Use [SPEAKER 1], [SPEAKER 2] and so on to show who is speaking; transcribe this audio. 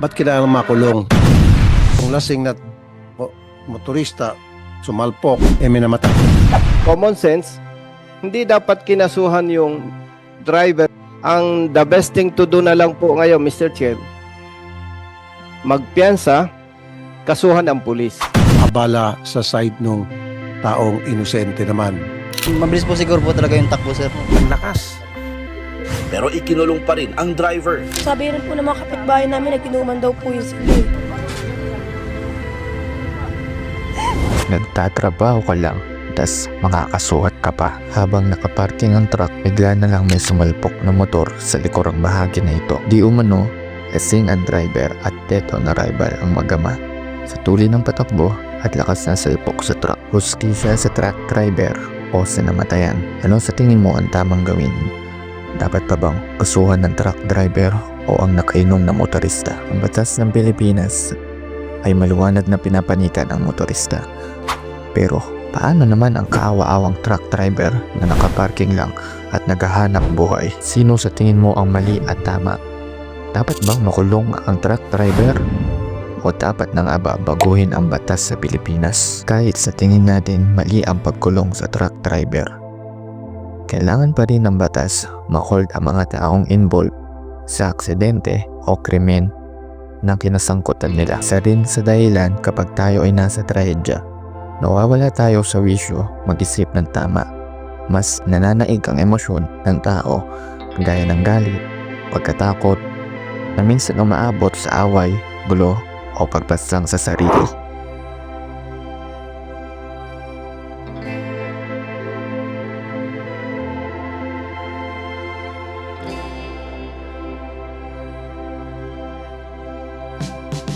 [SPEAKER 1] ba't kailangan makulong? Kung lasing na mo- motorista, sumalpok, eh may namatay.
[SPEAKER 2] common sense, hindi dapat kinasuhan yung driver. Ang the best thing to do na lang po ngayon, Mr. Chair, magpiyansa, kasuhan ang pulis.
[SPEAKER 1] Abala sa side nung taong inosente naman.
[SPEAKER 3] Mabilis po siguro po talaga yung takbo, sir.
[SPEAKER 1] Ang lakas.
[SPEAKER 4] Pero ikinulong pa rin ang driver.
[SPEAKER 5] Sabi rin po ng mga kapitbahay namin na kinuman daw po yung sila. eh.
[SPEAKER 6] Nagtatrabaho ka lang, tas makakasuhat ka pa. Habang nakaparking ang truck, bigla na lang may sumalpok na motor sa likurang bahagi na ito. Di umano, lasing ang driver at teto na rival ang magama. Sa tuli ng patakbo at lakas na salpok sa truck, huski siya sa truck driver o sa namatayan. Ano sa tingin mo ang tamang gawin? Dapat pa bang kasuhan ng truck driver o ang nakainom na motorista? Ang batas ng Pilipinas ay maluwanag na pinapanikan ang motorista. Pero paano naman ang kaawa-awang truck driver na nakaparking lang at naghahanap buhay? Sino sa tingin mo ang mali at tama? Dapat bang makulong ang truck driver? O dapat na nga ba baguhin ang batas sa Pilipinas? Kahit sa tingin natin mali ang pagkulong sa truck driver. Kailangan pa rin ng batas mahold ang mga taong involved sa aksidente o krimen na kinasangkutan nila. Sa rin sa dahilan kapag tayo ay nasa trahedya Nawawala tayo sa wisyo mag-isip ng tama. Mas nananaig ang emosyon ng tao gaya ng galit, pagkatakot, na minsan umaabot sa away, gulo o pagpasang sa sarili. you